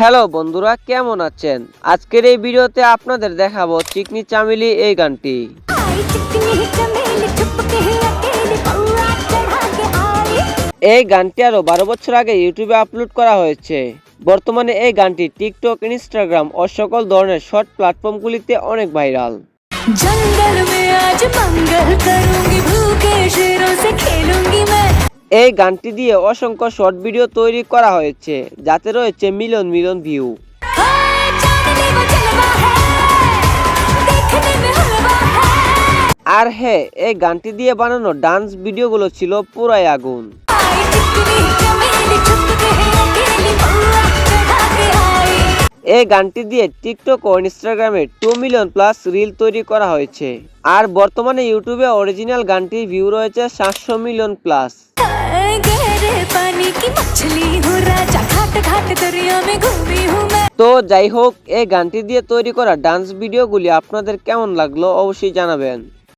Hello বন্ধুরা কেমন আছেন? আজকের এই ভিডিওতে আপনাদের দেখাবো চিকনি চামেলি এই গানটি। এই গানটি আরও বারো বছর আগে ইউটিউবে আপলোড করা হয়েছে। বর্তমানে এই গানটি টিকটক ইনস্টাগ্রাম ও সকল ধরনের শর্ট প্ল্যাটফর্মগুলিতে অনেক ভাইরাল। জঙ্গল আজ মঙ্গল করুঙ্গি ভুকে শেরো সে খেলুঙ্গি এই গানটি দিয়ে অসংখ্য শর্ট ভিডিও তৈরি করা হয়েছে, যাতে রয়েছে মিলন মিলন ভিউ। আর হ্যাঁ এই গানটি দিয়ে বানানো ডান্স ভিডিওগুলো ছিল পুরাই আগুন। এই গানটি দিয়ে টিকটক ও ইনস্টাগ্রামে টু মিলিয়ন প্লাস রিল তৈরি করা হয়েছে। আর বর্তমানে ইউটিউবে অরিজিনাল গানটির ভিউ রয়েছে সাতশো মিলিয়ন প্লাস। তো যাই হোক, এই গানটি দিয়ে তৈরি করা ডান্স ভিডিওগুলি আপনাদের কেমন লাগল অবশ্যই জানাবেন।